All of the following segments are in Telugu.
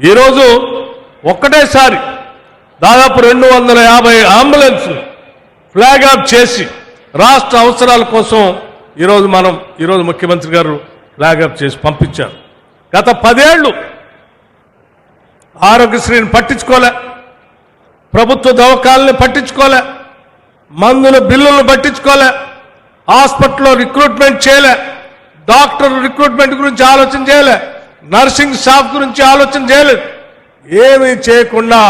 ఈరోజు ఒక్కటేసారి దాదాపు రెండు వందల యాభై అంబులెన్స్ ఫ్లాగ్ ఆఫ్ చేసి రాష్ట్ర అవసరాల కోసం ఈరోజు మనం ఈరోజు ముఖ్యమంత్రి గారు ఫ్లాగ్ ఆఫ్ చేసి పంపించారు. గత పదేళ్ళు ఆరోగ్యశ్రీని పట్టించుకోలే ప్రభుత్వ దవకాలని పట్టించుకోలే మందుల బిల్లులను పట్టించుకోలే హాస్పిటల్లో రిక్రూట్మెంట్ చేయలే డాక్టర్ రిక్రూట్మెంట్ గురించి ఆలోచన చేయలే. నర్సింగ్ స్టాఫ్ గురించి ఆలోచన చేయలేదు. ఏమీ చేయకుండా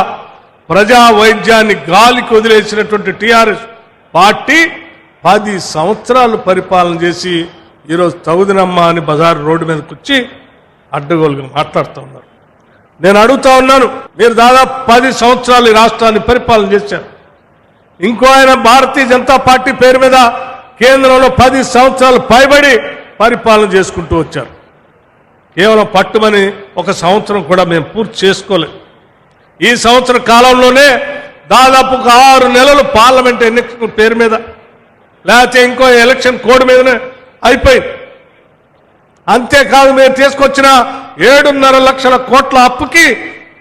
ప్రజా వైద్యాన్ని గాలికి వదిలేసినటువంటి టీఆర్ఎస్ పార్టీ పది సంవత్సరాలు పరిపాలన చేసి ఈరోజు తగుదినమ్మ అని బజార్ రోడ్డు మీదకి వచ్చి అడ్డగోలుగా మాట్లాడుతూ ఉన్నారు. నేను అడుగుతా ఉన్నాను మీరు దాదాపు పది సంవత్సరాలు ఈ రాష్ట్రాన్ని పరిపాలన చేశారు. ఇంకో ఆయన భారతీయ జనతా పార్టీ పేరు మీద కేంద్రంలో పది సంవత్సరాలు పైబడి పరిపాలన చేసుకుంటూ వచ్చారు. కేవలం పట్టుమని ఒక సంవత్సరం కూడా మేము పూర్తి చేసుకోలేదు ఈ సంవత్సర కాలంలోనే దాదాపు ఒక ఆరు నెలలు పార్లమెంట్ ఎన్నికల పేరు మీద లేకపోతే ఇంకో ఎలక్షన్ కోడ్ మీదనే అయిపోయింది. అంతేకాదు మీరు తీసుకొచ్చిన ఏడున్నర లక్షల కోట్ల అప్పుకి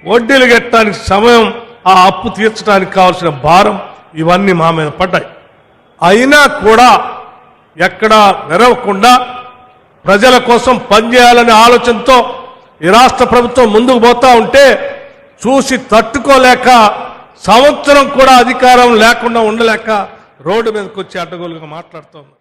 వడ్డీలు కట్టడానికి సమయం ఆ అప్పు తీర్చడానికి కావాల్సిన భారం ఇవన్నీ మా మీద పడ్డాయి. అయినా కూడా ఎక్కడా నెరవకుండా ప్రజల కోసం పనిచేయాలనే ఆలోచనతో ఈ రాష్ట్ర ప్రభుత్వం ముందుకు పోతా ఉంటే చూసి తట్టుకోలేక సంవత్సరం కూడా అధికారం లేకుండా ఉండలేక రోడ్డు మీదకి వచ్చి అడ్డగోలుగా మాట్లాడుతోంది.